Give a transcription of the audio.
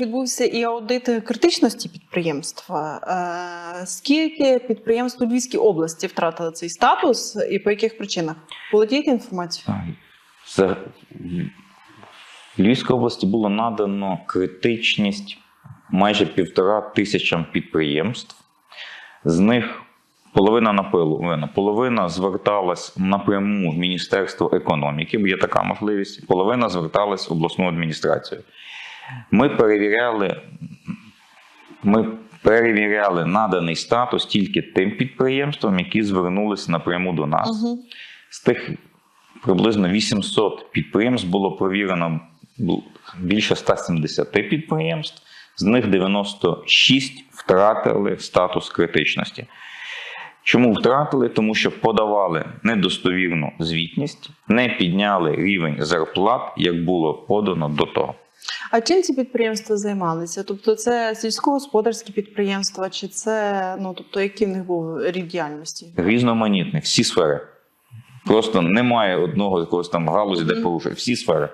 Відбувся і аудит критичності підприємства. Е, Скільки підприємств у Львівській області втратили цей статус і по яких причинах? Володієте інформацією? За в Львівській області було надано критичність майже півтора тисячам підприємств. З них половина на половина. Половина зверталась напряму в Міністерство економіки, бо є така можливість, половина зверталась в обласну адміністрацію. Ми перевіряли, ми перевіряли наданий статус тільки тим підприємствам, які звернулися напряму до нас. Угу. З тих приблизно 800 підприємств було провірено більше 170 підприємств, з них 96 втратили статус критичності. Чому втратили? Тому що подавали недостовірну звітність, не підняли рівень зарплат, як було подано до того. А чим ці підприємства займалися? Тобто, це сільськогосподарські підприємства, чи це ну тобто, який в них був рід діяльності? Різноманітний, всі сфери. Просто немає одного якогось там галузі, де порушує. Всі сфери.